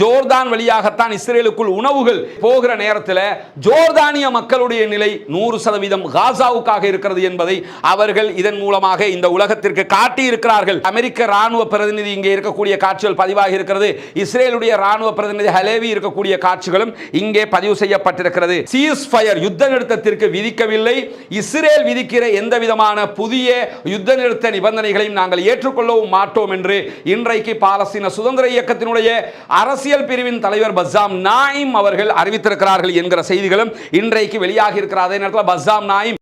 ஜோர்தான் வழியாகத்தான் இஸ்ரேலுக்குள் உணவுகள் போகிற நேரத்தில் ஜோர்தானிய மக்களுடைய நிலை நூறு சதவீதம் காசாவுக்காக இருக்கிறது என்பதை அவர்கள் இதன் மூலமாக இந்த உலகத்திற்கு காட்டி இருக்கிறார்கள் அமெரிக்க ராணுவ பிரதிநிதி இங்கே இருக்கக்கூடிய காட்சிகள் பதிவாகி இருக்கிறது. இஸ்ரேலுடைய ராணுவ பிரதிநிதி ஹலேவி இருக்கக்கூடிய காட்சிகளும் இங்கே பதிவு செய்யப்பட்டிருக்கிறது. சீஸ் ஃபயர் யுத்த நிறுத்தத்திற்கு விதிக்கவில்லை. இஸ்ரேல் விதிக்கிற எந்த விதமான புதிய யுத்த நிறுத்த நிபந்தனைகளையும் நாங்கள் ஏற்றுக்கொள்ளவும் மாட்டோம் என்று இன்றைக்கு பாலஸ்தீன சுதந்திர இயக்கத்தினுடைய அரசு அரசியல் பிரிவின் தலைவர் பஸ்ஸாம் நாயிம் அவர்கள் அறிவித்திருக்கிறார்கள் என்கிற செய்திகளும் இன்றைக்கு வெளியாகி இருக்கிற அதே நேரத்தில் பஸ்ஸாம் நாயிம்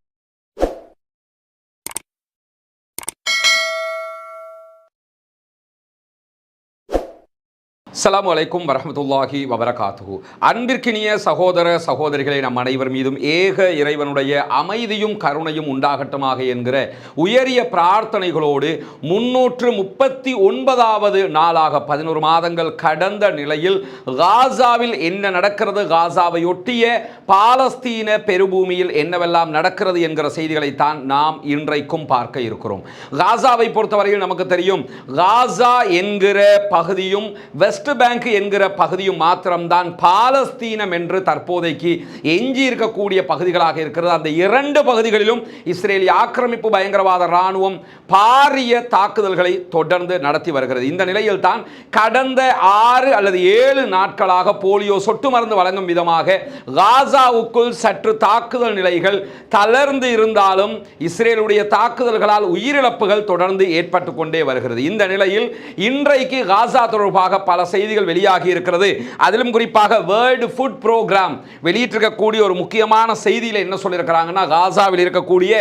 அஸ்லாம் வலைக்கும் வரமத்துல்லாஹி வபரகாத்து அன்பிற்கினிய சகோதர சகோதரிகளை நம் அனைவர் மீதும் ஏக இறைவனுடைய அமைதியும் கருணையும் உண்டாகட்டுமாக என்கிற உயரிய பிரார்த்தனைகளோடு முன்னூற்று முப்பத்தி ஒன்பதாவது நாளாக பதினோரு மாதங்கள் கடந்த நிலையில் காசாவில் என்ன நடக்கிறது காசாவை ஒட்டிய பாலஸ்தீன பெருபூமியில் என்னவெல்லாம் நடக்கிறது என்கிற செய்திகளைத்தான் நாம் இன்றைக்கும் பார்க்க இருக்கிறோம். காசாவை பொறுத்தவரையில் நமக்கு தெரியும் காசா என்கிற பகுதியும் வெஸ்ட் பேங்க் என்கிற பகுதியும் மாத்திரம்தான் பாலஸ்தீனம் என்று தற்போதைக்கு எஞ்சி இருக்கக்கூடிய பகுதிகளாக இருக்கிறது. அந்த இரண்டு பகுதிகளிலும் இஸ்ரேலிய ஆக்கிரமிப்பு பயங்கரவாத இராணுவம் பாரிய தாக்குதல்களை தொடர்ந்து நடத்தி வருகிறது. இந்த நிலையில் தான் கடந்த ஆறு அல்லது ஏழு நாட்களாக போலியோ சொட்டு மருந்து வழங்கும் விதமாக காசாவுக்குள் சற்று தாக்குதல் நிலைகள் தளர்ந்து இருந்தாலும் இஸ்ரேலுடைய தாக்குதல்களால் உயிரிழப்புகள் தொடர்ந்து ஏற்பட்டு கொண்டே வருகிறது. இந்த நிலையில் இன்றைக்கு காசா தொடர்பாக பல செய்தி செய்திகள் வெளியாகி இருக்கிறது. அதிலும் குறிப்பாக வேர்ல்டு ஃபுட் ப்ரோக்ராம் வெளியிட்டிருக்கக்கூடிய ஒரு முக்கியமான செய்தியில் என்ன சொல்லியிருக்கிறாங்கன்னா காசாவில் இருக்கக்கூடிய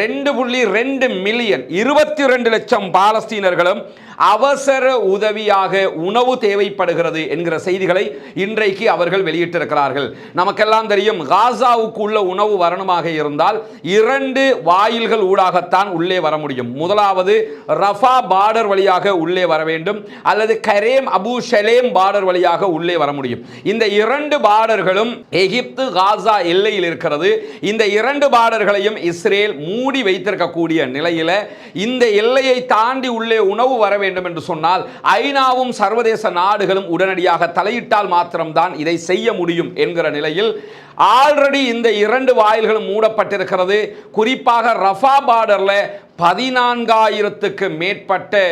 ரெண்டு புள்ளி ரெண்டு மில்லியன் இருபத்தி ரெண்டு லட்சம் பாலஸ்தீனர்களும் அவசர உதவியாக உணவு தேவைப்படுகிறது என்கிற செய்திகளை இன்றைக்கு அவர்கள் வெளியிட்டிருக்கிறார்கள். நமக்கெல்லாம் தெரியும் காசாவுக்கு உள்ள உணவு வரணுமாக இருந்தால் இரண்டு வாயில்கள் ஊடாகத்தான் உள்ளே வர முடியும். முதலாவது ரஃபா பார்டர் வழியாக உள்ளே வர வேண்டும் அல்லது கரேம் அபு ஷலேம் பார்டர் வழியாக உள்ளே வர முடியும். இந்த இரண்டு பார்டர்களும் எகிப்து காசா எல்லையில் இருக்கிறது. இந்த இரண்டு பார்டர்களையும் இஸ்ரேல் மூடி வைத்திருக்கக்கூடிய நிலையில் இந்த எல்லையை தாண்டி உள்ளே உணவு வர வேண்டும் என்று சொன்னால் ஐநாவும் சர்வதேச நாடுகளும் உடனடியாக தலையிட்டால் மாத்திரம்தான் இதை செய்ய முடியும் என்கிற நிலையில் ஆல்ரெடி இந்த இரண்டு வாயில்களும் மூடப்பட்டிருக்கிறது. குறிப்பாக ரஃபா பார்டரில் பதினான்காயிரத்துக்கு மேற்பட்ட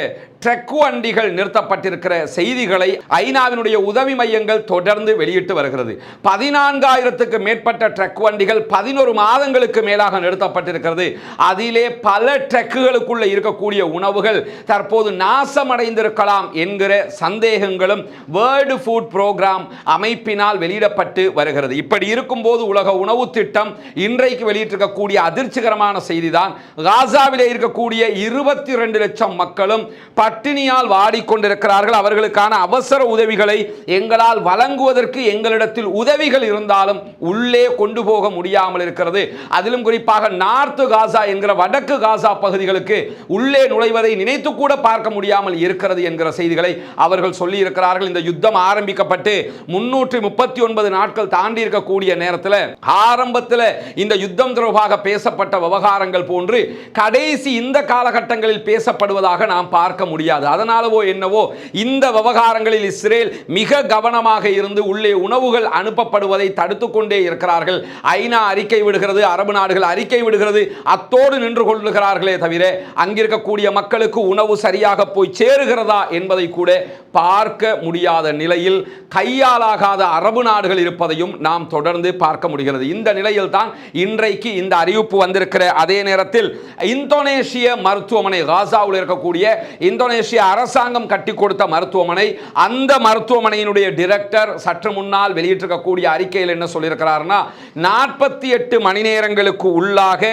ட்ரக் வண்டிகள் நிறுத்தப்பட்டிருக்கிற செய்திகளை ஐநாவினுடைய உதவி மையங்கள் தொடர்ந்து வெளியிட்டு வருகிறது. பதினான்காயிரத்துக்கு மேற்பட்ட ட்ரக் வண்டிகள் பதினோரு மாதங்களுக்கு மேலாக நிறுத்தப்பட்டிருக்கிறது. அதிலே பல ட்ரக்குகளுக்குள்ள இருக்கக்கூடிய உணவுகள் தற்போது நாசமடைந்திருக்கலாம் என்கிற சந்தேகங்களும் வேர்ல்டு ஃபுட் புரோகிராம் அமைப்பினால் வெளியிடப்பட்டு வருகிறது. இப்படி இருக்கும்போது உலக உணவு திட்டம் இன்றைக்கு வெளியிட்டிருக்கக்கூடிய அதிர்ச்சிகரமான செய்திதான். காசாவிலே இருக்கக்கூடிய இருபத்தி ரெண்டு லட்சம் மக்களும் பட்டினியால் வாடிக்கொண்டிருக்கிறார்கள். அவர்களுக்கான அவசர உதவிகளை எங்களால் வழங்குவதற்கு எங்களிடத்தில் உதவிகள் இருந்தாலும் உள்ளே கொண்டு போக முடியாமல் இருக்கிறது. அதிலும் குறிப்பாக நார்த்து காசா என்கிற வடக்கு காசா பகுதிகளுக்கு உள்ளே நுழைவதை நினைத்து கூட பார்க்க முடியாமல் இருக்கிறது என்கிற செய்திகளை அவர்கள் சொல்லியிருக்கிறார்கள். இந்த யுத்தம் ஆரம்பிக்கப்பட்டு முன்னூற்றி முப்பத்தி ஒன்பது நாட்கள் தாண்டி இருக்கக்கூடிய நேரத்தில் ஆரம்பத்தில் இந்த யுத்தம் தொடர்பாக பேசப்பட்ட விவகாரங்கள் போன்று கடைசி இந்த காலகட்டங்களில் பேசப்படுவதாக நாம் பார்க்க முடியாது. அதனாலவோ என்னவோ இந்த விவகாரங்களில் இஸ்ரேல் மிக கவனமாக இருந்து உள்ளே உணவுகள் அனுப்பப்படுவதை தடுத்து கொண்டே இருக்கிறார்கள். ஐநா அறிக்கை விடுகிறது அரபு நாடுகள் அறிக்கை விடுகிறது அத்தோடு நின்று கொள்ளுகிறார்களே தவிர அங்கிருக்கக்கூடிய மக்களுக்கு உணவு சரியாக போய் சேருகிறதா என்பதை கூட பார்க்க முடியாத நிலையில் கையாலாகாத அரபு நாடுகள் இருப்பதையும் நாம் தொடர்ந்து பார்க்க முடிகிறது. இந்த நிலையில் தான் இன்றைக்கு இந்த அறிவிப்பு வந்திருக்கிற. அதே நேரத்தில் இந்தோனேஷிய மருத்துவமனை காசாவில் இருக்கக்கூடிய இந்தோனேஷிய அரசாங்கம் கட்டி கொடுத்த மருத்துவமனை அந்த மருத்துவமனையினுடைய டிரெக்டர் சற்று முன்னால் வெளியிட்டிருக்கக்கூடிய அறிக்கையில் என்ன சொல்லியிருக்கிறார்னா நாற்பத்தி எட்டு மணி நேரங்களுக்கு உள்ளாக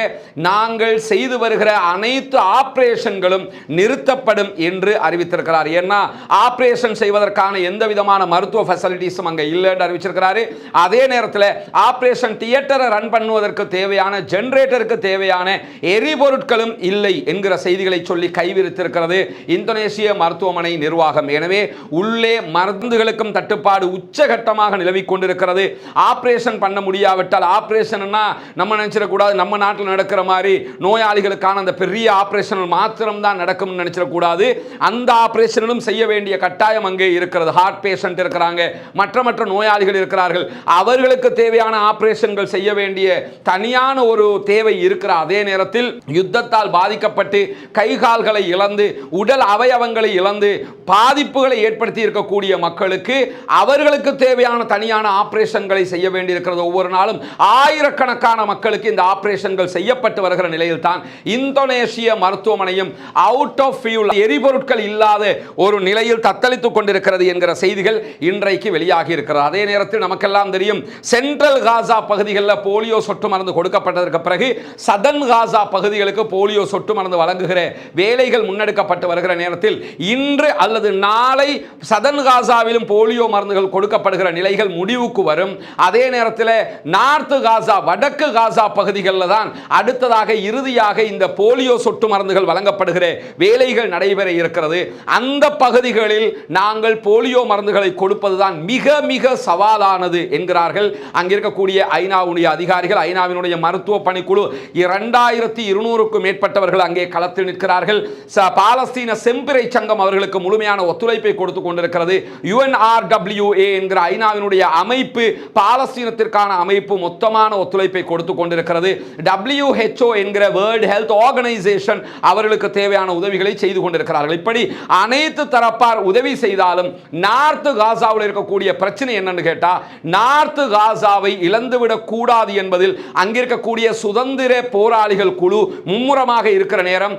நாங்கள் செய்து வருகிற அனைத்து ஆப்ரேஷன்களும் நிறுத்தப்படும் என்று அறிவித்திருக்கிறார். ஏன்னா ஆபரேஷன் செய்வதற்கான எந்த விதமான மருத்துவ ஃபெசிலிட்டிஸும் அங்கே இல்லைன்னு அறிவிச்சிருக்கிறாரு. அதே நேரத்தில் ஆபரேஷன் தியேட்டரை ரன் பண்ணுவதற்கு தேவையான ஜென்ரேட்டருக்கு தேவையான எரிபொருட்களும் இல்லை என்கிற செய்திகளை சொல்லி கைவிரித்திருக்கிறது இந்தோனேசிய மருத்துவமனை நிர்வாகம். எனவே உள்ளே மருந்துகளுக்கும் தட்டுப்பாடு உச்சகட்டமாக நிலவிக் கொண்டிருக்கிறது. ஆபரேஷன் பண்ண முடியாவிட்டால் ஆபரேஷன்னா நம்ம நினைச்சிடக்கூடாது. நம்ம நாட்டில் நடக்கிற மாதிரி நோயாளிகளுக்கான அந்த பெரிய ஆபரேஷன் மாத்திரம்தான் நடக்கும்னு நினைச்சிடக்கூடாது. அந்த ஆபரேஷனிலும் செய்ய வேண்டிய கட்டாயம் கட்டாயம் அங்கே இருக்கிறது. ஹார்ட் பேஷண்ட் இருக்கிறாங்க. மற்ற மற்ற நோயாளிகள் இருக்கிறார்கள். அவர்களுக்கு தேவையான ஆபரேஷன்கள் செய்ய வேண்டிய தனியான ஒரு தேவை இருக்கிற அதே நேரத்தில் யுத்தத்தால் பாதிக்கப்பட்டு கை கால்களை இழந்து உடல் அவயவங்களை இழந்து பாதிப்புகளை ஏற்படுத்தி இருக்கக்கூடிய மக்களுக்கு அவர்களுக்கு தேவையான தனியான ஆபரேஷன்களை செய்ய வேண்டியிருக்கிறது. ஒவ்வொரு நாளும் ஆயிரக்கணக்கான மக்களுக்கு இந்த ஆபரேஷன்கள் செய்யப்பட்டு வருகிற நிலையில் தான் இந்தோனேஷிய மருத்துவமனையும் அவுட் ஆஃப் ஃபியூல் எரிபொருட்கள் இல்லாத ஒரு நிலையில் தத்த தத்தளித்துக் கொண்டிருக்கிறது என்கிற செய்திகள் இன்றைக்கு வெளியாகி இருக்கிறது. அதே நேரத்தில் நமக்கெல்லாம் தெரியும் சென்ட்ரல் காசா பகுதிகளில் போலியோ சொட்டு மருந்து கொடுக்கப்பட்டதற்கு பிறகு சதன் காசா பகுதிகளுக்கு போலியோ சொட்டு மருந்து வழங்குகிற வேலைகள் முன்னெடுக்கப்பட்டு வருகிற நேரத்தில் இன்று அல்லது நாளை சதன் காசாவிலும் போலியோ மருந்துகள் கொடுக்கப்படுகிற நிலைகள் முடிவுக்கு வரும். அதே நேரத்தில் நார்த்து காசா வடக்கு காசா பகுதிகளில் தான் அடுத்ததாக இறுதியாக இந்த போலியோ சொட்டு மருந்துகள் வழங்கப்படுகிற வேலைகள் நடைபெற இருக்கிறது. அந்த பகுதிகளில் நாங்கள் போலியோ மருந்துகளை கொடுப்பதுதான் மிக மிக சவாலானது என்கிறார்கள். அங்கே இருக்கக்கூடிய ஐநாவுடைய அதிகாரிகள் ஐநாவினுடைய மருத்துவ பணிக்குழு இரண்டாயிரத்தி இருநூறுக்கும் மேற்பட்டவர்கள் அங்கே களத்தில் நிற்கிறார்கள். பாலஸ்தீன செம்பிறை சங்கம் அவர்களுக்கு முழுமையான ஒத்துழைப்பை கொடுத்து கொண்டிருக்கிறது. யுஎன்ஆர்டபிள்யூஏ என்கிற ஐநாவினுடைய அமைப்பு பாலஸ்தீனத்திற்கான அமைப்பு மொத்தமான ஒத்துழைப்பை கொடுத்து கொண்டிருக்கிறது. டபிள்யூஹெச்ஓ என்கிற வேர்ல்ட் ஹெல்த் ஆர்கனைசேஷன் அவர்களுக்கு தேவையான உதவிகளை செய்து கொண்டிருக்கிறார்கள். இப்படி அனைத்து தரப்பார் உதவி செய்தாலும் நார்த்து காசாவில் இருக்கக்கூடிய பிரச்சனை என்னன்னு கேட்டால் நார்த்து காசாவை இழந்துவிடக் கூடாது என்பதில் அங்கிருக்கக்கூடிய சுதந்திர போராளிகள் குழு மும்முரமாக இருக்கிற நேரம்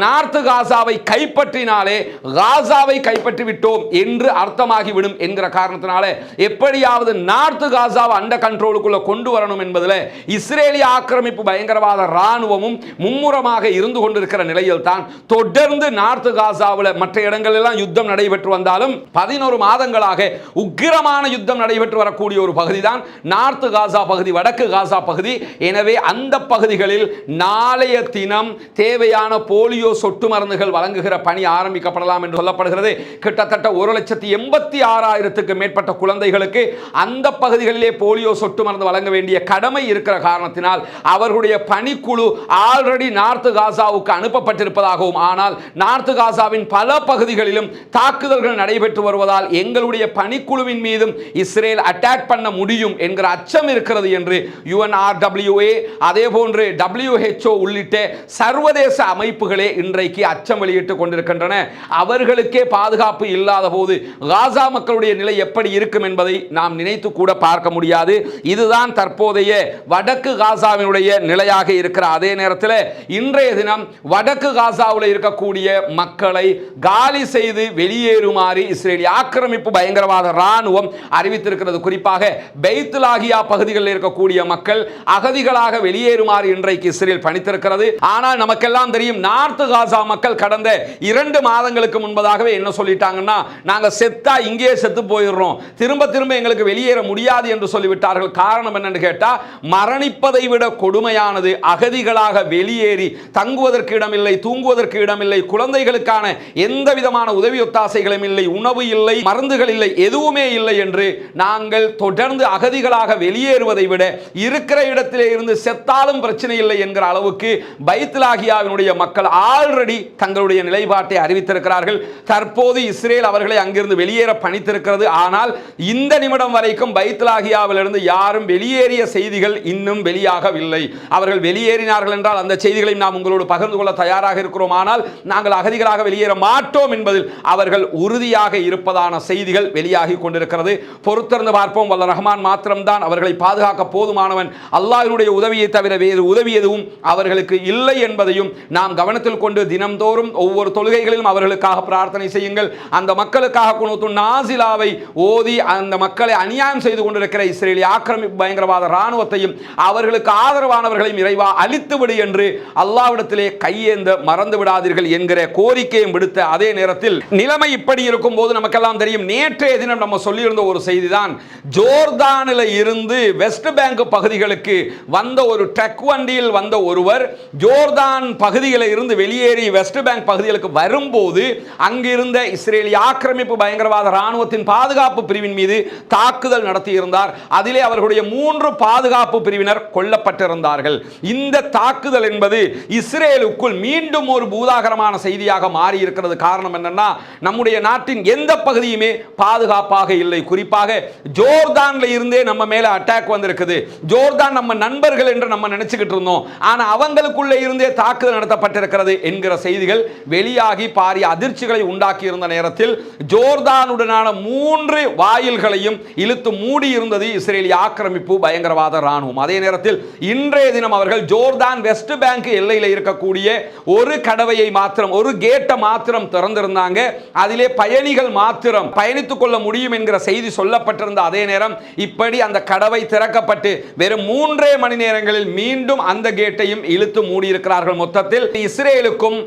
நார்த்து காசாவை கைப்பற்றினாலே காசாவை கைப்பற்றி விட்டோம் என்று அர்த்தமாகிவிடும் என்கிற காரணத்தினால எப்படியாவது நார்த்து காசாவை அண்ட கண்ட்ரோலுக்குள்ள கொண்டு வரணும் என்பதில் இஸ்ரேலிய ஆக்கிரமிப்பு பயங்கரவாத ராணுவமும் மும்முரமாக இருந்து கொண்டிருக்கிற நிலையில் தான் தொடர்ந்து நார்த்து காசாவில் மற்ற இடங்களெல்லாம் யுத்தம் நடைபெற்று வந்தாலும் பதினோரு மாதங்களாக உக்கிரமான யுத்தம் நடைபெற்று வரக்கூடிய ஒரு பகுதி தான் நார்த் காசா பகுதி வடக்கு காசா பகுதி. எனவே அந்த பகுதிகளில் நாளைய தினம் தேவையான போலியோ சொட்டு மருந்துகள் வழங்குகிற பணி ஆரம்பிக்கப்படலாம் என்று சொல்லப்படுகிறது. கிட்டத்தட்ட ஒரு லட்சத்தி எண்பத்தி ஆறாயிரத்துக்கு மேற்பட்ட குழந்தைகளுக்கு அந்த பகுதிகளிலே போலியோ சொட்டு மருந்து வழங்க வேண்டிய கடமை இருக்கிற காரணத்தினால் அவர்களுடைய பணிக்குழு ஆல்ரெடி நார்த்து காசாவுக்கு அனுப்பப்பட்டிருப்பதாகவும் ஆனால் நார்த்து காசாவின் பல பகுதிகளிலும் தாக்கு தாக்குதல்கள் நடைபெற்று வருவதால் எங்களுடைய பணிக்குழுவின் மீதும் இஸ்ரேல் அட்டாக் பண்ண முடியும் என்கிற அச்சம் இருக்கிறது என்று யுஎன்ஆர்டபிள்யூஏ அதே போன்று டபிள்யூஹெச்ஓ உள்ளிட்ட சர்வதேச அமைப்புகளே இன்றைக்கு அச்சம் வெளியிட்டுக் கொண்டிருக்கின்றன. அவர்களுக்கே பாதுகாப்பு இல்லாத போது காசா மக்களுடைய நிலை எப்படி இருக்கும் என்பதை நாம் நினைத்து கூட பார்க்க முடியாது. இதுதான் தற்போதைய வடக்கு காசாவினுடைய நிலையாக இருக்கிற அதே நேரத்தில் இன்றைய தினம் வடக்கு காசாவில் இருக்கக்கூடிய மக்களை காலி செய்து வெளியே வெளியேறுமாறு இஸ்ரேலிய ஆக்கிரமிப்பு பயங்கரவாத ராணுவம் அறிவித்திருக்கிறது. குறிப்பாக பெய்த்துலாகியா பகுதிகளில் இருக்கக்கூடிய மக்கள் அகதிகளாக வெளியேறுமாறு இன்றைக்கு இஸ்ரேல் பணித்திருக்கிறது. ஆனால் நமக்கெல்லாம் தெரியும் நார்த்து காசா மக்கள் கடந்த இரண்டு மாதங்களுக்கு முன்பதாகவே என்ன சொல்லிட்டாங்கன்னா நாங்கள் செத்தா இங்கேயே செத்து போயிடுறோம். திரும்ப திரும்ப எங்களுக்கு வெளியேற முடியாது என்று சொல்லிவிட்டார்கள். காரணம் என்னன்னு கேட்டால் மரணிப்பதை விட கொடுமையானது அகதிகளாக வெளியேறி தங்குவதற்கு இடமில்லை தூங்குவதற்கு இடமில்லை குழந்தைகளுக்கான எந்த விதமான உதவி ஒத்தாசைகள் ஒத்தாசைகளும் இல்லை உணவு இல்லை மருந்துகள் இல்லை எதுவுமே இல்லை என்று நாங்கள் தொடர்ந்து அகதிகளாக வெளியேறுவதை விட இருக்கிற இடத்திலே இருந்து செத்தாலும் பிரச்சனை இல்லை என்கிற அளவுக்கு பைத்லாகியாவினுடைய மக்கள் ஆல்ரெடி தங்களுடைய நிலைப்பாட்டை அறிவித்திருக்கிறார்கள். தற்போது இஸ்ரேல் அவர்களை அங்கிருந்து வெளியேற பணித்திருக்கிறது. ஆனால் இந்த நிமிடம் வரைக்கும் பைத்லாகியாவிலிருந்து யாரும் வெளியேறிய செய்திகள் இன்னும் வெளியாகவில்லை. அவர்கள் வெளியேறினார்கள் என்றால் அந்த செய்திகளை நாம் உங்களோடு பகிர்ந்து கொள்ள தயாராக இருக்கிறோம். ஆனால் நாங்கள் அகதிகளாக வெளியேற மாட்டோம் என்பதில் அவர்கள் உறுதியாக இருப்பதான செய்திகள் வெளியாகி கொண்டிருக்கிறது. பொறுத்திருந்து பார்ப்போம். வல்ல ரஹ்மான் மாத்திரம்தான் அவர்களை பாதுகாக்க போதுமானவன். அல்லாஹினுடைய உதவியை தவிர வேறு உதவி எதுவும் அவர்களுக்கு இல்லை என்பதையும் நாம் கவனத்தில் கொண்டு தினம்தோறும் ஒவ்வொரு தொழுகைகளிலும் அவர்களுக்காக பிரார்த்தனை செய்யுங்கள். அந்த மக்களுக்காக குணத்து நாசிலாவை ஓதி அந்த மக்களை அநியாயம் செய்து கொண்டிருக்கிற இஸ்ரேலிய ஆக்கிரமிப்பு பயங்கரவாத இராணுவத்தையும் அவர்களுக்கு ஆதரவானவர்களையும் இறைவா அழித்துவிடு என்று அல்லாவிடத்திலே கையேந்த மறந்து விடாதீர்கள் என்கிற கோரிக்கையும் விடுத்த அதே நேரத்தில் நிலைமை இப்படி எப்படி இருக்கும்போது நமக்கெல்லாம் தெரியும். நேற்றைய தினம் நம்ம சொல்லியிருந்த ஒரு செய்தி தான் ஜோர்தானில் இருந்து வெஸ்ட் பேங்க் பகுதிகளுக்கு வந்த ஒரு ட்ரக் வண்டியில் வந்த ஒருவர் ஜோர்தான் பகுதிகளில் இருந்து வெளியேறி வெஸ்ட் பேங்க் பகுதிகளுக்கு வரும்போது அங்கிருந்த இஸ்ரேலிய ஆக்கிரமிப்பு பயங்கரவாத இராணுவத்தின் பாதுகாப்பு பிரிவின் மீது தாக்குதல் நடத்தியிருந்தார். அதிலே அவர்களுடைய மூன்று பாதுகாப்பு பிரிவினர் கொல்லப்பட்டிருந்தார்கள். இந்த தாக்குதல் என்பது இஸ்ரேலுக்குள் மீண்டும் ஒரு பூதாகரமான செய்தியாக மாறி இருக்கிறது காரணம் என்னன்னா நம்முடைய நாட்டின் எந்த பகுதியுமே பாதுகாப்பாக இல்லை. குறிப்பாக ஜோர்தான்ல இருந்தே நம்ம மேல அட்டாக் வந்திருக்குது. ஜோர்தான் நம்ம நண்பர்கள் என்று நம்ம நினைச்சுக்கிட்டு இருந்தோம். ஆனா அவங்களுக்குள்ளே இருந்தே தாக்குதல் நடத்தப்பட்டிருக்கிறது என்கிற செய்திகள் வெளியாகி பாரிய அதிர்ச்சிகளை உண்டாக்கி இருந்த நேரத்தில் ஜோர்தானுடனான மூன்று வாயில்களையும் இழுத்து மூடி இருந்தது இஸ்ரேலிய ஆக்கிரமிப்பு பயங்கரவாத ராணுவம் அதே நேரத்தில் இன்றைய தினம் அவர்கள் ஜோர்தான் வெஸ்ட் பேங்க் எல்லையில் இருக்கக்கூடிய ஒரு கடவையை மாத்திரம் ஒரு கேட்டை மாத்திரம் திறந்திருந்தாங்க. அதிலே பயணிகள் மாத்திரம் பயணித்துக் கொள்ள முடியும் என்கிற செய்தி சொல்லப்பட்டிருந்த அதே நேரம் இப்படி அந்த கடவை திறக்கப்பட்டு வெறும் மூன்றே மணி நேரங்களில் மீண்டும் அந்த கேட்டையும் இழுத்து மூடியிருக்கிறார்கள். மொத்தத்தில் இஸ்ரேலுக்கும்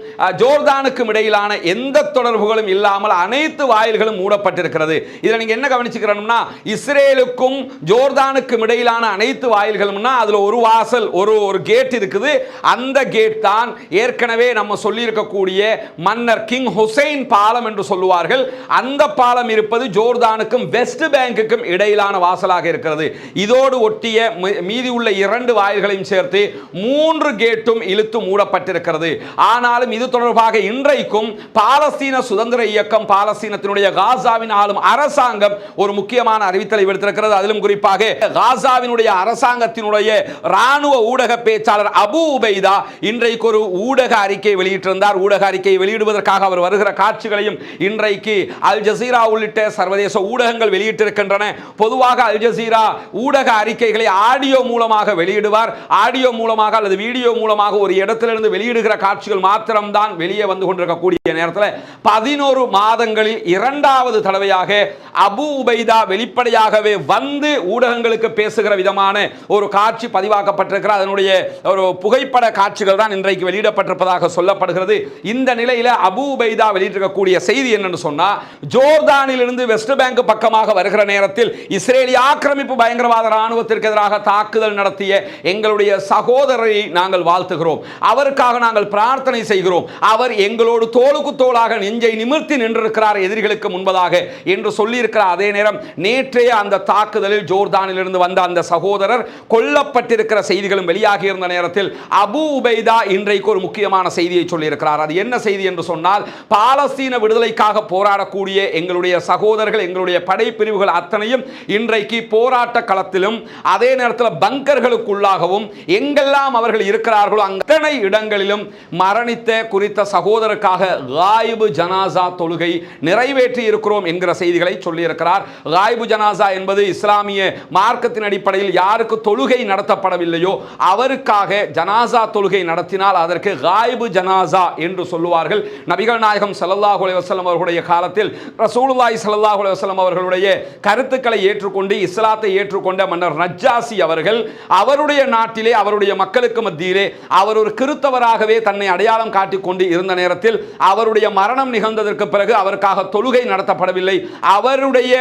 ஜோர்தானுக்கும் இடையிலான எந்த தொடர்புகளும் இல்லாமல் அனைத்து வாயில்களும் மூடப்பட்டிருக்கிறது. இதில் நீங்க என்ன கவனிச்சுக்கிறோம்னா இஸ்ரேலுக்கும் ஜோர்தானுக்கும் இடையிலான அனைத்து வாயில்களும்னா அதுல ஒரு வாசல் ஒரு ஒரு கேட் இருக்குது. அந்த கேட் தான் ஏற்கனவே நம்ம சொல்லி இருக்கக்கூடிய மன்னர் கிங் ஹுசைன் பாலம் என்று சொல்லுவார் போவார்கள் அந்த பாலம் இருப்பது ஜோர்தானுக்கும் வெஸ்ட் பேங்குக்கும் இடையிலான வாசலாக இருக்கிறது. இதோடு ஒட்டிய மீதி உள்ள இரண்டு வாயில்களையும் சேர்த்து மூன்று கேட்டும் இழுத்து மூடப்பட்டிருக்கிறது. ஆனாலும் இது தொடர்பாக இன்றைக்கும் பாலஸ்தீன சுதந்திர இயக்கம் பாலஸ்தீனத்தினுடைய காசாவின் ஆளும் அரசாங்கம் ஒரு முக்கியமான அறிவித்தலை விடுத்திருக்கிறது. அதிலும் குறிப்பாக காசாவினுடைய அரசாங்கத்தினுடைய ராணுவ ஊடக பேச்சாளர் அபு உபைதா இன்றைக்கு ஒரு ஊடக அறிக்கை வெளியிட்டிருந்தார். ஊடக அறிக்கையை வெளியிடுவதற்காக அவர் வருகிற காட்சிகளையும் இன்றைக்கு அல் ஜசீரா உள்ளிட்ட சர்வதேச ஊடகங்கள் வெளியிட்டிருக்கின்றன. பொதுவாக அல் ஜசீரா ஊடக அறிக்கைகளை ஆடியோ மூலமாக வெளியிடுவார். ஆடியோ மூலமாக அல்லது வீடியோ மூலமாக ஒரு இடத்திலிருந்து வெளியிடுகிற காட்சிகள் மாத்திரம்தான் வெளியே வந்து கொண்டிருக்கக்கூடிய நேரத்தில் பதினோரு மாதங்களில் இரண்டாவது தடவையாக அபு உபைதா வெளிப்படையாகவே வந்து ஊடகங்களுக்கு பேசுகிற விதமான ஒரு காட்சி பதிவாக்கப்பட்டிருக்கிற அதனுடைய ஒரு புகைப்பட காட்சிகள் தான் இன்றைக்கு வெளியிடப்பட்டிருப்பதாக சொல்லப்படுகிறது. இந்த நிலையில் அபு உபைதா வெளியிட்டிருக்கக்கூடிய செய்தி என்னன்னு சொன்னா ஜோர்தானிலிருந்து வெஸ்ட் பேங்க் பக்கமாக வருகிற நேரத்தில் இஸ்ரேலிய ஆக்கிரமிப்பு பயங்கரவாத இராணுவத்திற்கு எதிராக தாக்குதல் நடத்திய எங்களுடைய சகோதரரை நாங்கள் வாழ்த்துகிறோம். அவருக்காக நாங்கள் பிரார்த்தனை செய்கிறோம். அவர் எங்களோடு தோளுக்கு தோளாக நெஞ்சை நிமிர்த்தி நின்றிருக்கிறார் எதிரிகளுக்கு முன்பதாக என்று சொல்லியிருக்கிறார் அதே நேரம் நேற்றைய அந்த தாக்குதலில் ஜோர்தானிலிருந்து வந்த அந்த சகோதரர் கொல்லப்பட்டிருக்கிற செய்திகளும் வெளியாகி இருந்த நேரத்தில் அபு உபைதா இன்றைக்கு ஒரு முக்கியமான செய்தியை சொல்லியிருக்கிறார். அது என்ன செய்தி என்று சொன்னால் பாலஸ்தீன விடுதலைக்காக போராடக்கூடிய எங்களுடைய சகோதரர்கள் எங்களுடைய படைப்பிரிவுகள் அத்தனையும் இன்றைக்கு போராட்ட களத்திலும் அதே நேரத்தில் பங்கர்களுக்குள்ளாகவும் எங்கெல்லாம் அவர்கள் இருக்கிறார்களோ அத்தனை இடங்களிலும் மரணித்த குறித்த சகோதரருக்காக காயிபு ஜனாசா தொழுகை நிறைவேற்றி இருக்கிறோம் என்கிற செய்திகளை சொல்லியிருக்கிறார். காயிபு ஜனாசா என்பது இஸ்லாமிய மார்க்கத்தின் அடிப்படையில் யாருக்கு தொழுகை நடத்தப்படவில்லையோ அவருக்காக ஜனாசா தொழுகை நடத்தினால் அதற்கு காயிபு ஜனாசா என்று சொல்லுவார்கள். நபிகள் நாயகம் ஸல்லல்லாஹு அலைஹி வஸல்லம் அவர்களுடைய காலத்தில் ரசூலுல்லாய் சல்லாஹ் அலுவலம் அவர்களுடைய கருத்துக்களை ஏற்றுக்கொண்டு இஸ்லாத்தை ஏற்றுக்கொண்ட மன்னர் நஜ்ஜாசி அவர்கள் அவருடைய நாட்டிலே அவருடைய மக்களுக்கு மத்தியிலே அவர் ஒரு கிறித்தவராகவே தன்னை அடையாளம் காட்டிக்கொண்டு இருந்த நேரத்தில் அவருடைய மரணம் நிகழ்ந்ததற்கு பிறகு அவருக்காக தொழுகை நடத்தப்படவில்லை. அவருடைய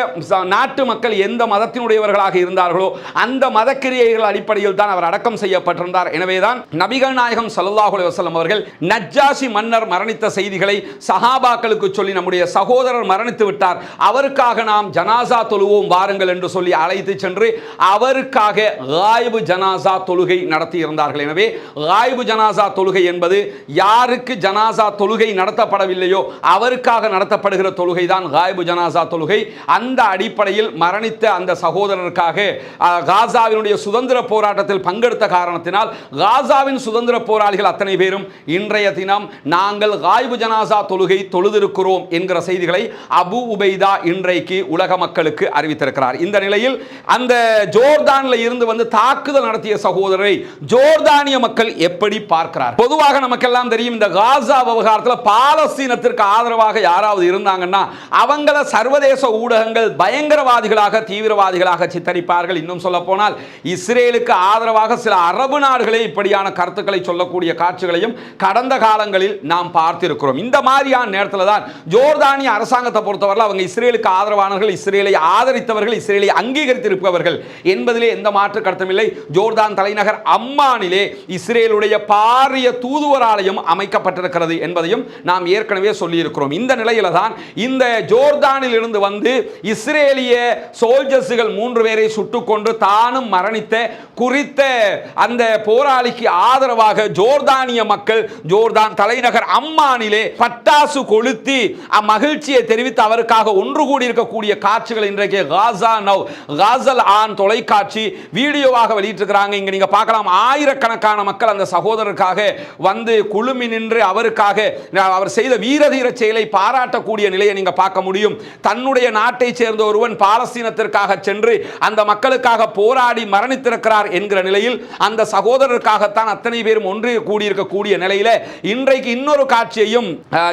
நாட்டு மக்கள் எந்த மதத்தினுடையவர்களாக இருந்தார்களோ அந்த மதக்கிரியைகள் அடிப்படையில் தான் அவர் அடக்கம் செய்யப்பட்டிருந்தார். எனவேதான் நபிகள் நாயகம் சல்லாஹ் அலுவலம் அவர்கள் நஜ்ஜாசி மன்னர் மரணித்த செய்திகளை சஹாபாக்களுக்கு சொல்லி நம்முடைய சகோதரர் மரணித்து விட்டார். அவருக்காக நாம் ஜனாசா தொழுவோம் வாருங்கள் என்று சொல்லி அழைத்து சென்று அவருக்காக ஆய்வு ஜனாசா தொழுகை நடத்தி இருந்தார்கள் எனவே ஆய்வு ஜனாசா தொழுகை என்பது யாருக்கு ஜனாசா தொழுகை நடத்தப்படவில்லையோ அவருக்காக நடத்தப்படுகிற தொழுகை தான் காய்பு ஜனாசா தொழுகை. அந்த அடிப்படையில் மரணித்த அந்த சகோதரருக்காக காசாவினுடைய சுதந்திர போராட்டத்தில் பங்கெடுத்த காரணத்தினால் காசாவின் சுதந்திர போராளிகள் அத்தனை பேரும் இன்றைய தினம் நாங்கள் காய்பு ஜனாசா தொழுகை தொழுதிருக்கிறோம் என்கிற செய்திகளை அபு உபைதா இன்றைக்கு உலக மக்களுக்கு அறிவித்திருக்கிறார். இந்த நிலையில் அந்த ஜோர்தானில் இருந்து வந்து தாக்குதல் நடத்திய சகோதரரை ஜோர்தானிய மக்கள் எப்படி பார்க்கிறார்? பொதுவாக நமக்கெல்லாம் தெரியும் இந்த காசா விவகாரத்தில் பாலஸ்தீனத்திற்கு ஆதரவாக யாராவது இருந்தாங்கன்னா அவங்கள சர்வதேச ஊடகங்கள் பயங்கரவாதிகளாக தீவிரவாதிகளாக சித்தரிப்பார்கள். இன்னும் சொல்ல போனால் இஸ்ரேலுக்கு ஆதரவாக சில அரபு நாடுகளே இப்படியான கருத்துக்களை சொல்லக்கூடிய காட்சிகளையும் கடந்த காலங்களில் நாம் பார்த்திருக்கிறோம். இந்த மாதிரியான நேரத்தில் தான் ஜோ ஜோர்தானிய அரசாங்கத்தை பொறுத்தவரை அவங்க இஸ்ரேலுக்கு ஆதரவானவர்கள் இஸ்ரேலை ஆதரித்தவர்கள் இஸ்ரேலை அங்கீகரித்திருப்பவர்கள் என்பதிலே எந்த மாற்று கருத்தும் ஜோர்தான் தலைநகர் அம்மானிலே இஸ்ரேலுடைய பாரிய தூதுவராலயம் அமைக்கப்பட்டிருக்கிறது என்பதையும் நாம் ஏற்கனவே சொல்லியிருக்கிறோம். இந்த நிலையில தான் இந்த ஜோர்தானில் இருந்து வந்து இஸ்ரேலிய சோல்ஜர்ஸுகள் மூன்று பேரை சுட்டுக்கொண்டு தானும் மரணித்த குறித்த அந்த போராளிக்கு ஆதரவாக ஜோர்தானிய மக்கள் ஜோர்தான் தலைநகர் அம்மானிலே பட்டாசு கொளுத்தி மகிழ்ச்சியை தெரிவித்து அவருக்காக ஒன்று கூடி இருக்கக்கூடிய காட்சிகள் இன்றைக்கு காசா நவ் காசல் ஆன் தொலைக்காட்சி வீடியோவாக வெளியிட்டிருக்கிறாங்க. இங்க நீங்க பார்க்கலாம். ஆயிரக்கணக்கான மக்கள் அந்த சகோதரருக்காக வந்து குழுமி நின்று அவருக்காக அவர் செய்த வீரதீர செயலை பாராட்டக்கூடிய நிலையை நீங்க பார்க்க முடியும். தன்னுடைய நாட்டை சேர்ந்த ஒருவன் பாலஸ்தீனத்திற்காக சென்று அந்த மக்களுக்காக போராடி மரணித்திருக்கிறார் என்கிற நிலையில் அந்த சகோதரருக்காகத்தான் அத்தனை பேரும் ஒன்று கூடியிருக்கக்கூடிய நிலையில இன்றைக்கு இன்னொரு காட்சியையும்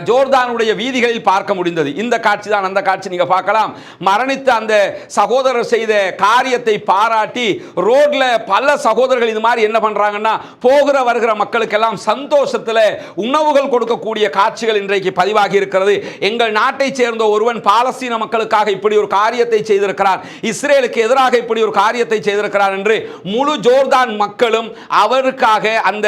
ஜோர்தானுடைய வீதிகளில் பார்க்க பார்க்க முடிந்தது. இந்த காட்சி தான் அந்த காட்சி நீங்க பார்க்கலாம். மரணித்த அந்த சகோதரர் செய்த காரியத்தை பாராட்டி ரோட்ல பல சகோதரர்கள் இது மாதிரி என்ன பண்றாங்கன்னா போகிற வருகிற மக்களுக்கெல்லாம் சந்தோஷத்தில் உணவுகள் கொடுக்கக்கூடிய காட்சிகள் இன்றைக்கு பதிவாகி இருக்கிறது. எங்கள் நாட்டை சேர்ந்த ஒருவன் பாலஸ்தீன மக்களுக்காக இப்படி ஒரு காரியத்தை செய்திருக்கிறார் இஸ்ரேலுக்கு எதிராக இப்படி ஒரு காரியத்தை செய்திருக்கிறார் என்று முழு ஜோர்தான் மக்களும் அவருக்காக அந்த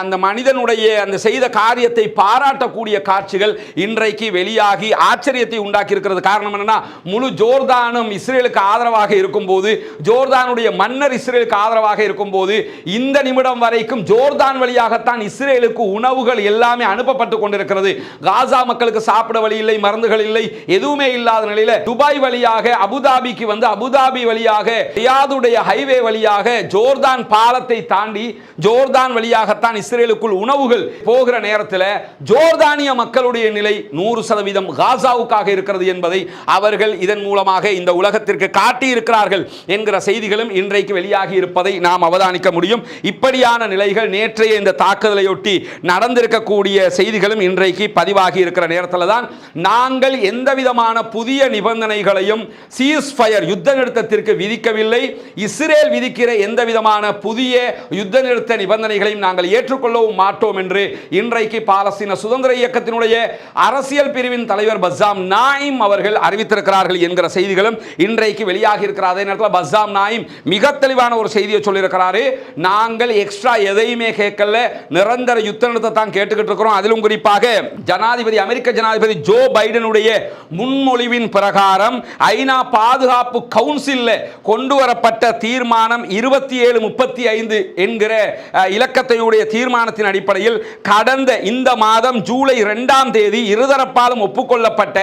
அந்த மனிதனுடைய அந்த செய்த காரியத்தை பாராட்டக்கூடிய காட்சிகள் இன்றைக்கு வெளியாகி ஆச்சரியத்தை உண்டாக்கி இருக்கிறது காரணம் என்னன்னா முழு ஜோர்தானும் இஸ்ரேலுக்கு ஆதரவாக இருக்கும்போது ஜோர்தானுடைய மன்னர் இஸ்ரேலுக்கு ஆதரவாக இருக்கும்போது இந்த நிமிடம் வரைக்கும் ஜோர்தான் வழியாகத்தான் இஸ்ரேலுக்கு உணவுகள் எல்லாமே அனுப்பப்பட்டு கொண்டிருக்கிறது. காசா மக்களுக்கு சாப்பிட வழி இல்லை மருந்துகள் இல்லை எதுவுமே இல்லாத நிலையில துபாய் வழியாக அபுதாபிக்கு வந்து அபுதாபி வழியாக ரியாதுடைய ஹைவே வழியாக ஜோர்தான் பாலத்தை தாண்டி ஜோர்தான் வழியாகத்தான் இஸ்ரேலுக்குள் உணவுகள் போகிற நேரத்தில் ஜோர்தானிய மக்களுடைய நிலை நூறு நூறு சதவீதம் காசாவுக்காக இருக்கிறது என்பதை அவர்கள் இதன் மூலமாக இந்த உலகத்திற்கு காட்டியிருக்கிறார்கள் என்கிற செய்திகளும் இன்றைக்கு வெளியாகி இருப்பதை நாம் அவதானிக்க முடியும். இப்படியான நிலைகள் நேற்றைய இந்த தாக்குதலையொட்டி நடந்திருக்கக்கூடிய செய்திகளும் இன்றைக்கு பதிவாகி இருக்கிற நேரத்தில் தான் நாங்கள் எந்த விதமான புதிய நிபந்தனைகளையும் சீஸ் ஃபயர் யுத்த நிறுத்தத்திற்கு விதிக்கவில்லை. இஸ்ரேல் விதிக்கிற எந்த விதமான புதிய யுத்த நிறுத்த நிபந்தனைகளையும் நாங்கள் ஏற்றுக்கொள்ளவும் மாட்டோம் என்று இன்றைக்கு பாலஸ்தீன சுதந்திர இயக்கத்தினுடைய அரசியல் பிரிவின் தலைவர் பஸ்ஸாம் நாயிம் அவர்கள் அறிவித்திருக்கிறார்கள் என்கிற செய்திகளும் இன்றைக்கு வெளியாகி இருக்கிறார் அதே நேரத்தில் பஸ்ஸாம் நாயிம் மிக தெளிவான ஒரு செய்தியை சொல்லியிருக்கிறாரு. நாங்கள் எக்ஸ்ட்ரா எதையுமே கேட்கல. நிரந்தர யுத்த நிறுத்தத்தை தான் கேட்டுக்கிட்டு இருக்கிறோம். அதிலும் குறிப்பாக ஜனாதிபதி அமெரிக்க ஜனாதிபதி ஜோ பைடனுடைய முன்மொழிவின் பிரகாரம் ஐநா பாதுகாப்பு கவுன்சிலில் கொண்டு வரப்பட்ட தீர்மானம் இருபத்தி ஏழு முப்பத்தி ஐந்து என்கிற இலக்கத்தையுடைய தீர்மானத்தின் அடிப்படையில் கடந்த இந்த மாதம் ஜூலை இரண்டாம் தேதி இருதரப்பு இருதரப்பாலும் ஒப்புக்கொள்ளப்பட்ட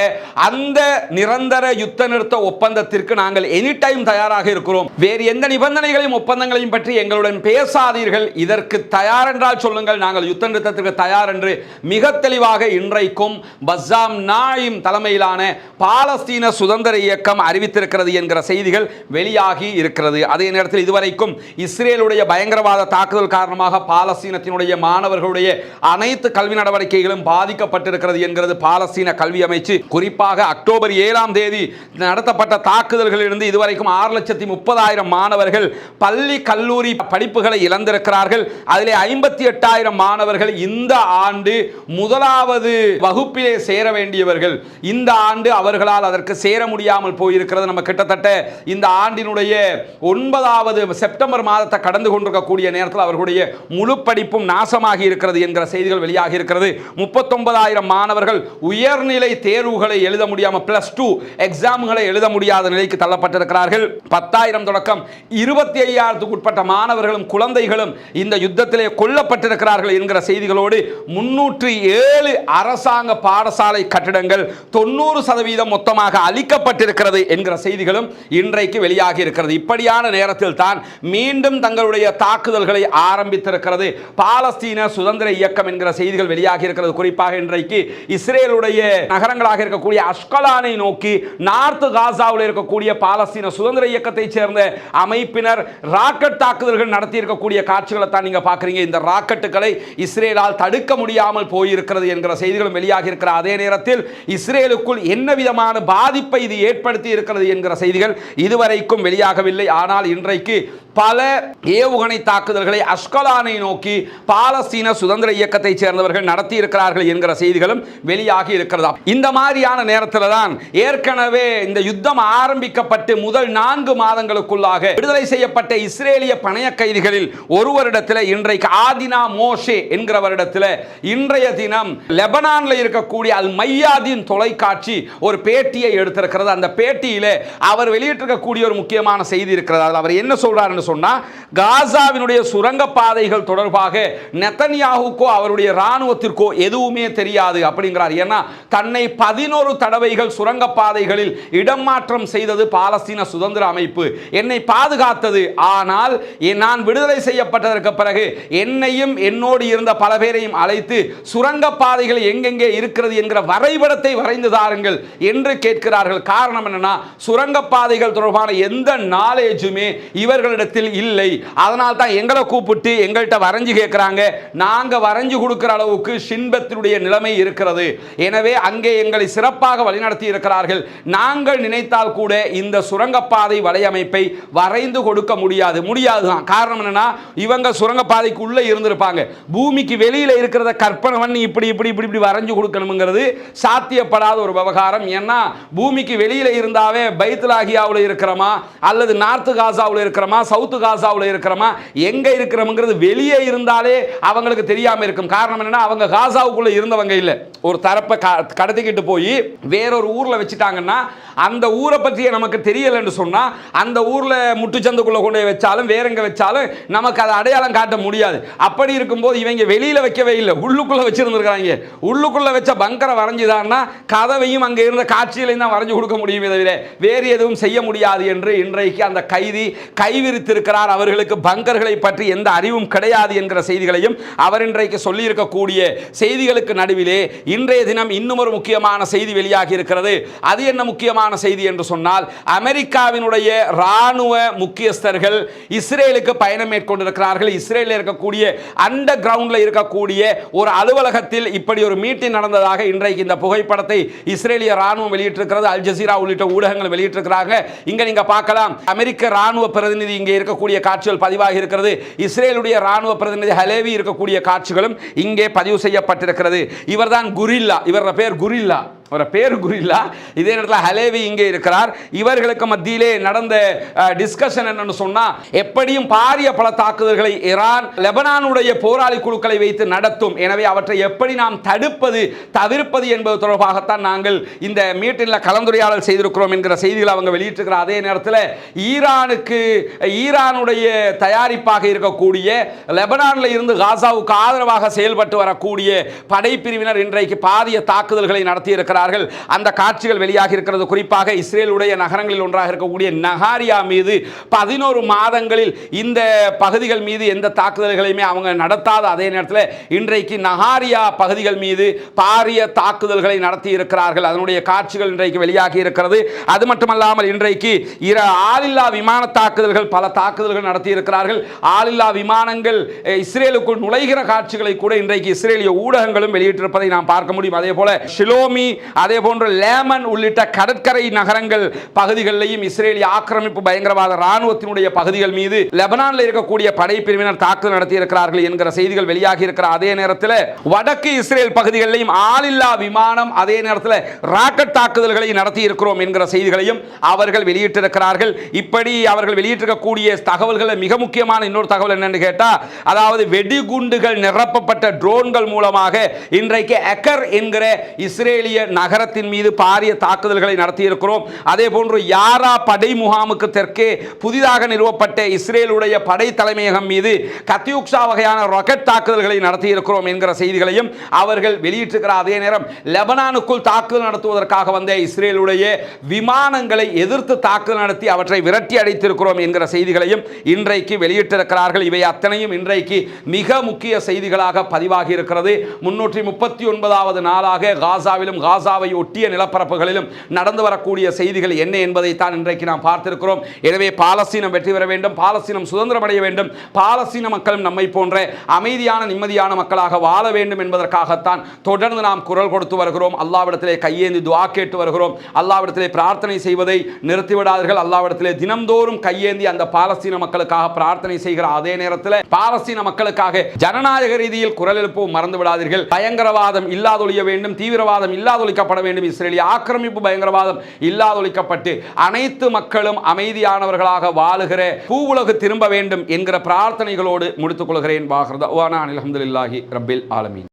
அந்த நிரந்தர யுத்த நிறுத்த ஒப்பந்தத்திற்கு நாங்கள் எனி டைம் தயாராக இருக்கிறோம். வேறு எந்த நிபந்தனைகளையும் ஒப்பந்தங்களையும் பற்றி எங்களுடன் பேசாதீர்கள். இதற்கு தயார் என்றால் சொல்லுங்கள் நாங்கள் யுத்த நிறுத்தத்திற்கு தயார் என்று மிக தெளிவாக இன்றைக்கும் பஸ்ஸாம் நாயிம் தலைமையிலான பாலஸ்தீன சுதந்திர இயக்கம் அறிவித்திருக்கிறது என்கிற செய்திகள் வெளியாகி இருக்கிறது. அதே நேரத்தில் இதுவரைக்கும் இஸ்ரேலுடைய பயங்கரவாத தாக்குதல் காரணமாக பாலஸ்தீனத்தினுடைய மாணவர்களுடைய அனைத்து கல்வி நடவடிக்கைகளும் பாதிக்கப்பட்டிருக்கிறது என்கிறது. பாலஸ்தீன கல்வி அமைச்சு குறிப்பாக அக்டோபர் ஏழாம் தேதி நடத்தப்பட்ட தாக்குதல்களிலிருந்து இதுவரைக்கும் ஆறு லட்சத்தி முப்பதாயிரம் மாணவர்கள் பள்ளி கல்லூரி படிப்புகளை இழந்திருக்கிறார்கள். அதிலே ஐம்பத்தி எட்டாயிரம் மாணவர்கள் இந்த ஆண்டு முதலாவது வகுப்பிலே சேர வேண்டியவர்கள். இந்த ஆண்டு அவர்களால் அதற்கு சேர முடியாமல் போயிருக்கிறது. நம்ம கிட்டத்தட்ட இந்த ஆண்டினுடைய ஒன்பதாவது செப்டம்பர் மாதத்தை கடந்து கொண்டிருக்கக்கூடிய நேரத்தில் அவர்களுடைய முழு படிப்பும் நாசமாகி இருக்கிறது என்கிற செய்திகள் வெளியாகி இருக்கிறது. முப்பத்தொன்பதாயிரம் மாணவர்கள் உயர்நிலை தேர்வுகளை எழுத முடியாமல் பிளஸ் டூ எக்ஸாம்களை எழுத முடியாத நிலைக்கு தள்ளப்பட்டிருக்கிறார்கள். பத்தாயிரம் தொடக்கம் இருபத்தி ஐயாயிரத்துக்கு உட்பட்ட மாணவர்களும் குழந்தைகளும் இந்த யுத்தத்திலே கொல்லப்பட்டிருக்கிறார்கள் என்கிற செய்திகளோடு முன்னூற்றி ஏழு அரசாங்க பாடசாலை கட்டிடங்கள் தொண்ணூறு சதவீதம் மொத்தமாக அளிக்கப்பட்டிருக்கிறது என்கிற செய்திகளும் இன்றைக்கு வெளியாகி இருக்கிறது. இப்படியான நேரத்தில் தான் மீண்டும் தங்களுடைய தாக்குதல்களை ஆரம்பித்திருக்கிறது. பாலஸ்தீன சுதந்திர இயக்கம் என்கிற செய்திகள் வெளியாகி இருக்கிறது. குறிப்பாக இன்றைக்கு இஸ்ரேல் இஸ்ரேலுடைய நகரங்களாக இருக்கக்கூடிய அஷ்கலானை நோக்கி நார்த் காசாவில் இருக்கக்கூடிய பாலஸ்தீன சுதந்திர இயக்கத்தை சேர்ந்த அமைப்பினர் ராக்கெட் தாக்குதல்கள் நடத்தி இருக்கக்கூடிய காட்சிகளை தான் நீங்க பார்க்குறீங்க. இந்த ராக்கெட்டுகளை இஸ்ரேலால் தடுக்க முடியாமல் போயிருக்கிறது என்கிற செய்திகளும் வெளியாகி இருக்கிற அதே நேரத்தில் இஸ்ரேலுக்குள் என்ன விதமான பாதிப்பை இது ஏற்படுத்தி இருக்கிறது என்கிற செய்திகள் இதுவரைக்கும் வெளியாகவில்லை. ஆனால் இன்றைக்கு பல ஏவுகணை தாக்குதல்களை அஷ்கலானை நோக்கி பாலஸ்தீன சுதந்திர இயக்கத்தை சேர்ந்தவர்கள் நடத்தி இருக்கிறார்கள் என்கிற செய்திகளும் வெளியாகி இருக்கிறதா? இந்த மாதிரியான நேரத்தில் தான் ஏற்கனவே இந்த யுத்தம் ஆரம்பிக்கப்பட்டு முதல் நான்கு மாதங்களுக்குள்ளாக விடுதலை செய்யப்பட்ட இஸ்ரேலிய பணைய கைதிகளில் ஒருவரிடத்தில் இன்றைக்கு ஆதினா மோஷே என்கிறவரிடத்தில் இன்றைய தினம் லெபனானில் இருக்கக்கூடிய அல் மையாதின் தொலைக்காட்சி ஒரு பேட்டியை எடுத்திருக்கிறது. அந்த பேட்டியில் அவர் வெளியிட்டிருக்கக்கூடிய ஒரு முக்கியமான செய்தி இருக்கிறது. அதில் அவர் என்ன சொல்றாருன்னு சொன்னால் காசாவினுடைய சுரங்க பாதைகள் தொடர்பாக நெத்தனியாவுக்கோ அவருடைய இராணுவத்திற்கோ எதுவுமே தெரியாது அப்படிங்கிறார். ஏன்னா தன்னை பதினோரு தடவைகள் சுரங்கப்பாதைகளில் இடம் மாற்றம் செய்தது பாலஸ்தீன சுதந்திர அமைப்பு. என்னை பாதுகாத்தது. ஆனால் நான் விடுதலை செய்யப்பட்டதற்கு பிறகு என்னையும் என்னோடு இருந்த பல பேரையும் அழைத்து சுரங்கப்பாதைகள் எங்கெங்கே இருக்கிறது என்கிற வரைபடத்தை வரைந்து தாருங்கள் என்று கேட்கிறார்கள். காரணம் என்னன்னா சுரங்கப்பாதைகள் தொடர்பான எந்த நாலேஜுமே இவர்களிடத்தில் இல்லை. அதனால் தான் எங்களை கூப்பிட்டு எங்கள்கிட்ட வரைஞ்சு கேட்குறாங்க. நாங்கள் வரைஞ்சு கொடுக்குற அளவுக்கு சின்பத்தினுடைய நிலைமை இருக்கிறது. எனவே அங்கே எங்களை சிறப்பாக வழிநடத்தி இருக்கிறார்கள். நாங்கள் நினைத்தால் கூட இந்த சுரங்கப்பாதை வலையமைப்பை வரைந்து கொடுக்க முடியாது. முடியாது. தான் காரணம் என்னன்னா இவங்க சுரங்கப்பாதைக்கு உள்ளே இருந்திருப்பாங்க. பூமிக்கு வெளியில் இருக்கிறத கற்பனை பண்ணி இப்படி இப்படி இப்படி இப்படி வரைஞ்சு கொடுக்கணுங்கிறது சாத்தியப்படாத ஒரு விவகாரம். ஏன்னா பூமிக்கு வெளியில் இருந்தாவே பைத்துலாகியாவில் இருக்கிறோமா? அல்லது நார்த்து காசாவில் இருக்கிறோமா? சவுத்து காசாவில் இருக்கிறோமா? எங்கே இருக்கிறோம்ங்கிறது வெளியே இருந்தாலே அவங்களுக்கு தெரியாமல் இருக்கும். காரணம் என்னன்னா அவங்க காசாவுக்குள்ளே இருந்தவங்க இல்லை. ஒரு தரப்பு க- கடத்திக்கிட்டு போய் வேறொரு ஊர்ல வச்சுட்டாங்கன்னா அந்த ஊரை பற்றிய நமக்கு தெரியலைன்னு சொன்னா அந்த ஊர்ல முட்டுச்சந்துக்குள்ளே கொண்டு போய் வச்சாலும் வேறங்க வச்சாலும் நமக்கு அதை அடையாளம் காட்ட முடியாது. அப்படி இருக்கும்போது இவங்க வெளியில வைக்கவே இல்லை. உள்ளுக்குள்ளே வச்சிருந்திருக்காங்க உள்ளுக்குள்ளே வச்ச பங்கரை வரைஞ்சுதான்னா கதவையும் அங்கே இருந்த காட்சிகளையும் தான் வரைஞ்சு கொடுக்க முடியுமே தவிர வேறு எதுவும் செய்ய முடியாது என்று இன்றைக்கு அந்த கைதி கைவிரித்திருக்கிறார். அவர்களுக்கு பங்கர்களை பற்றி எந்த அறிவும் கிடையாது என்கிற செய்திகளையும் அவர் இன்றைக்கு சொல்லியிருக்கக்கூடிய செய்திகளுக்கு நடுவிலே இன்றைய தினம் இன்னும் ஒரு முக்கியமான செய்தி வெளியாகி இருக்கிறது. அது என்ன முக்கியமான செய்தி என்று சொன்னால் அமெரிக்காவினுடைய ராணுவ முக்கியஸ்தர்கள் இஸ்ரேலுக்கு பயணம் மேற்கொண்டிருக்கிறார்கள். இஸ்ரேலில் இருக்கக்கூடிய அண்டர் கிரவுண்டில் இருக்கக்கூடிய ஒரு அலுவலகத்தில் இப்படி ஒரு மீட்டிங் நடந்ததாக இன்றைக்கு இந்த புகைப்படத்தை இஸ்ரேலிய ராணுவம் வெளியிட்டிருக்கிறது. அல் ஜசீரா உள்ளிட்ட ஊடகங்கள் வெளியிட்டிருக்கிறாங்க. இங்க நீங்க பார்க்கலாம் அமெரிக்க ராணுவ பிரதிநிதி இங்கே இருக்கக்கூடிய காட்சிகள் பதிவாகி இருக்கிறது. இஸ்ரேலுடைய ராணுவ பிரதிநிதி ஹலேவி இருக்கக்கூடிய காட்சிகளும் இங்கே பதிவு செய்யப்பட்டிருக்கிறது. இவர்தான் குரில்லா. இவரோட பேர் குரில்லா. அவரை பேர் குரில்லா இதே நேரத்தில் ஹலேவி இங்கே இருக்கிறார். இவர்களுக்கு மத்தியிலே நடந்த டிஸ்கஷன் என்னன்னு சொன்னா எப்படியும் பாரிய பல தாக்குதல்களை ஈரான் லெபனானுடைய போராளி குழுக்களை வைத்து நடத்தும். எனவே அவற்றை எப்படி நாம் தடுப்பது தவிர்ப்பது என்பது தொடர்பாகத்தான் நாங்கள் இந்த மீட்டில் கலந்துரையாடல் செய்திருக்கிறோம் என்கிற செய்திகளை அவங்க வெளியிட்டிருக்கிற அதே நேரத்தில் ஈரானுக்கு ஈரானுடைய தயாரிப்பாக இருக்கக்கூடிய லெபனானில் இருந்து காசாவுக்கு ஆதரவாக செயல்பட்டு வரக்கூடிய படைப்பிரிவினர் இன்றைக்கு பாரிய தாக்குதல்களை நடத்தியிருக்கிறார் இருக்கிறார்கள் அந்த காட்சிகள் வெளியாகி இருக்கிறது. குறிப்பாக இஸ்ரேலுடைய நகரங்களில் ஒன்றாக இருக்கக்கூடிய நகாரியா மீது பதினோரு மாதங்களில் இந்த பகுதிகள் மீது எந்த தாக்குதல்களையுமே அவங்க நடத்தாத அதே நேரத்தில் இன்றைக்கு நகாரியா பகுதிகள் மீது பாரிய தாக்குதல்களை நடத்தி இருக்கிறார்கள். அதனுடைய காட்சிகள் இன்றைக்கு வெளியாகி இருக்கிறது. அது மட்டுமல்லாமல் இன்றைக்கு இர ஆளில்லா விமான தாக்குதல்கள் பல தாக்குதல்கள் நடத்தி இருக்கிறார்கள். ஆளில்லா விமானங்கள் இஸ்ரேலுக்குள் நுழைகிற காட்சிகளை கூட இன்றைக்கு இஸ்ரேலிய ஊடகங்களும் வெளியிட்டிருப்பதை நாம் பார்க்க முடியும். அதே போல ஷிலோமி அதே போன்று லேமன் உள்ளிட்ட கடற்கரை நகரங்கள் பகுதிகளிலையும் இஸ்ரேலிய ஆக்கிரமிப்பு பயங்கரவாத ராணுவத்தினுடைய பகுதிகள் மீது லெபனானில் இருக்கக்கூடிய படைப்பிரிவினர் தாக்குதல் நடத்தியிருக்கிறார்கள் என்கிற செய்திகள் வெளியாகி இருக்கிற அதே நேரத்தில் வடக்கு இஸ்ரேல் பகுதிகளிலையும் ஆளில்லா விமானம் அதே நேரத்தில் ராக்கெட் தாக்குதல்களை நடத்தி இருக்கிறோம் என்கிற செய்திகளையும் அவர்கள் வெளியிட்டிருக்கிறார்கள். இப்படி அவர்கள் வெளியிட்டிருக்கக்கூடிய தகவல்களை மிக முக்கியமான இன்னொரு தகவல் என்னன்னு கேட்டால் அதாவது வெடிகுண்டுகள் நிரப்பப்பட்ட ட்ரோன்கள் மூலமாக இன்றைக்கு எக்கர் என்கிற இஸ்ரேலிய நகரத்தின் மீது பாரிய தாக்குதல்களை நடத்தியிருக்கிறோம். அதே போன்று யாரா படை முகாமுக்கு தெற்கே புதிதாக நிறுவப்பட்ட இஸ்ரேலுடைய படை தலைமையகம் மீது கத்தியுக்ஷா வகையான ராக்கெட் தாக்குதல்களை நடத்தியிருக்கிறோம் என்கிற செய்திகளையும் அவர்கள் வெளியிட்டிருக்கிறார். அதே நேரம் லெபனானுக்குள் தாக்குதல் நடத்துவதற்காக வந்த இஸ்ரேலுடைய விமானங்களை எதிர்த்து தாக்குதல் நடத்தி அவற்றை விரட்டி அடைத்திருக்கிறோம் என்கிற செய்திகளையும் இன்றைக்கு வெளியிட்டிருக்கிறார்கள். இவை அத்தனையும் இன்றைக்கு மிக முக்கிய செய்திகளாக பதிவாகி இருக்கிறது முன்னூற்றி முப்பத்தி ஒன்பதாவது நாளாக காசாவிலும் காசாவை ஒட்டிய நிலப்பரப்புகளிலும் நடந்து வரக்கூடிய செய்திகள் என்ன என்பதை தான் இன்றைக்கு நாம் பார்த்திருக்கிறோம். எனவே பாலஸ்தீனம் வெற்றி பெற வேண்டும் பாலஸ்தீனம் சுதந்திரம் அடைய வேண்டும் பாலஸ்தீன மக்களும் நம்மை போன்ற அமைதியான நிம்மதியான மக்களாக வாழ வேண்டும் என்பதற்காகத்தான் தொடர்ந்து நாம் குரல் கொடுத்து வருகிறோம். அல்லாவிடத்திலே கையேந்தி துவா கேட்டு வருகிறோம். அல்லாவிடத்திலே பிரார்த்தனை செய்வதை நிறுத்திவிடாதீர்கள். அல்லாவிடத்திலே தினம்தோறும் கையேந்தி அந்த பாலஸ்தீன மக்களுக்காக பிரார்த்தனை செய்கிற அதே நேரத்தில் பாலஸ்தீன மக்களுக்காக ஜனநாயக ரீதியில் குரல் எழுப்பவும் மறந்து விடாதீர்கள் பயங்கரவாதம் இல்லாதொழிய வேண்டும் தீவிரவாதம் இல்லாதொழிக்க ஒழிக்கப்பட வேண்டும். இஸ்ரேலிய ஆக்கிரமிப்பு பயங்கரவாதம் இல்லாதொழிக்கப்பட்டு அனைத்து மக்களும் அமைதியானவர்களாக வாழுகிற பூவுலகு திரும்ப வேண்டும் என்கிற பிரார்த்தனைகளோடு முடித்துக் கொள்கிறேன். வாஹர்தா அலமதுல்லாஹி ரபில் ஆலமீன்.